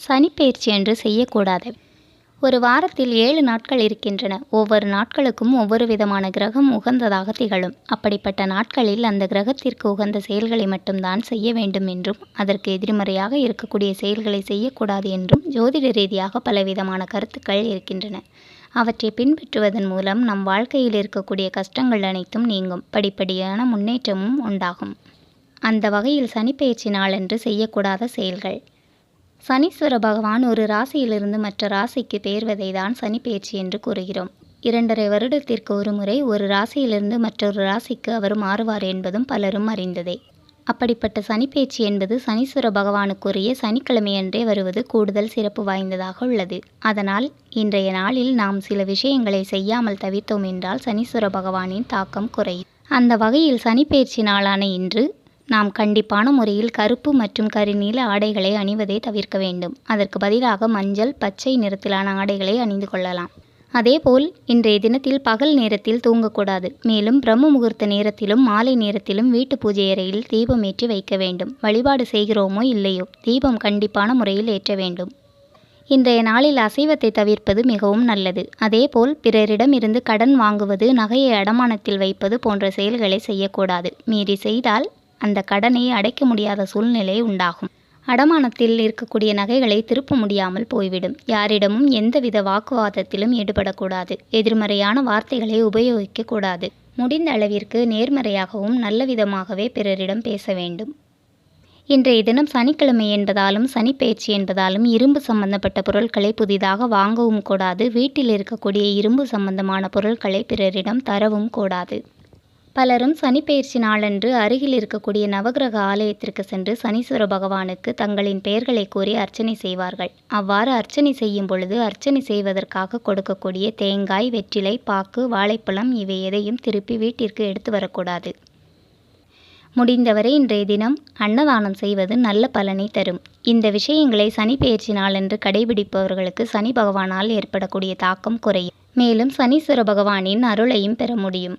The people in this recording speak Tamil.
சனிப்பெயர்ச்சி என்று செய்யக்கூடாது. ஒரு வாரத்தில் ஏழு நாட்கள் இருக்கின்றன. ஒவ்வொரு நாட்களுக்கும் ஒவ்வொரு விதமான கிரகம் உகந்ததாக திகழும். அப்படிப்பட்ட நாட்களில் அந்த கிரகத்திற்கு உகந்த செயல்களை மட்டும்தான் செய்ய வேண்டும் என்றும் அதற்கு எதிர்மறையாக இருக்கக்கூடிய செயல்களை செய்யக்கூடாது என்றும் ஜோதிட ரீதியாக பலவிதமான கருத்துக்கள் இருக்கின்றன. அவற்றை பின்பற்றுவதன் மூலம் நம் வாழ்க்கையில் இருக்கக்கூடிய கஷ்டங்கள் அனைத்தும் நீங்கும். படிப்படியான முன்னேற்றமும் உண்டாகும். அந்த வகையில் சனிப்பெயர்ச்சி நாளன்று செய்யக்கூடாத செயல்கள். சனீஸ்வர பகவான் ஒரு ராசியிலிருந்து மற்ற ராசிக்கு பெயர்வதை தான் சனிப்பெயர்ச்சி என்று கூறுகிறோம். இரண்டரை வருடத்திற்கு ஒரு முறை ஒரு ராசியிலிருந்து மற்றொரு ராசிக்கு அவர் மாறுவார் என்பதும் பலரும் அறிந்ததே. அப்படிப்பட்ட சனிப்பெயர்ச்சி என்பது சனீஸ்வர பகவானுக்குரிய சனிக்கிழமையன்றே வருவது கூடுதல் சிறப்பு வாய்ந்ததாக உள்ளது. அதனால் இன்றைய நாளில் நாம் சில விஷயங்களை செய்யாமல் தவிர்த்தோம் என்றால் சனீஸ்வர பகவானின் தாக்கம் குறையும். அந்த வகையில் சனிப்பெயர்ச்சி நாளான இன்று நாம் கண்டிப்பான முறையில் கருப்பு மற்றும் கருநீல ஆடைகளை அணிவதை தவிர்க்க வேண்டும். அதற்கு பதிலாக மஞ்சள் பச்சை நிறத்திலான ஆடைகளை அணிந்து கொள்ளலாம். அதேபோல் இன்றைய தினத்தில் பகல் நேரத்தில் தூங்கக்கூடாது. மேலும் பிரம்ம முகூர்த்த நேரத்திலும் மாலை நேரத்திலும் வீட்டு பூஜை அறையில் தீபம் ஏற்றி வைக்க வேண்டும். வழிபாடு செய்கிறோமோ இல்லையோ தீபம் கண்டிப்பான முறையில் ஏற்ற வேண்டும். இன்றைய நாளில் அசைவத்தை தவிர்ப்பது மிகவும் நல்லது. அதேபோல் பிறரிடம் இருந்து கடன் வாங்குவது நகையை அடமானத்தில் வைப்பது போன்ற செயல்களை செய்யக்கூடாது. மீறி செய்தால் அந்த கடனை அடைக்க முடியாத சூழ்நிலை உண்டாகும். அடமானத்தில் இருக்கக்கூடிய நகைகளை திருப்ப முடியாமல் போய்விடும். யாரிடமும் எந்தவித வாக்குவாதத்திலும் ஈடுபடக்கூடாது. எதிர்மறையான வார்த்தைகளை உபயோகிக்கக்கூடாது முடிந்த அளவிற்கு நேர்மறையாகவும் நல்ல விதமாகவே பிறரிடம் பேச வேண்டும். இன்றைய தினம் சனிக்கிழமை என்பதாலும் சனிப்பெயர்ச்சி என்பதாலும் இரும்பு சம்பந்தப்பட்ட பொருட்களை புதிதாக வாங்கவும் கூடாது. வீட்டில் இருக்கக்கூடிய இரும்பு சம்பந்தமான பொருட்களை பிறரிடம் தரவும் கூடாது. பலரும் சனிப்பெயர்ச்சி நாளன்று அருகில் இருக்கக்கூடிய நவகிரக ஆலயத்திற்கு சென்று சனீஸ்வர பகவானுக்கு தங்களின் பெயர்களை கூறி அர்ச்சனை செய்வார்கள். அவ்வாறு அர்ச்சனை செய்யும் பொழுது அர்ச்சனை செய்வதற்காக கொடுக்கக்கூடிய தேங்காய் வெற்றிலை பாக்கு வாழைப்பழம் இவை எதையும் திருப்பி வீட்டிற்கு எடுத்து வரக்கூடாது. முடிந்தவரை இன்றைய தினம் அன்னதானம் செய்வது நல்ல பலனை தரும். இந்த விஷயங்களை சனி பெயர்ச்சி நாளன்று கடைபிடிப்பவர்களுக்கு சனி பகவானால் ஏற்படக்கூடிய தாக்கம் குறையும். மேலும் சனீஸ்வர பகவானின் அருளையும் பெற முடியும்.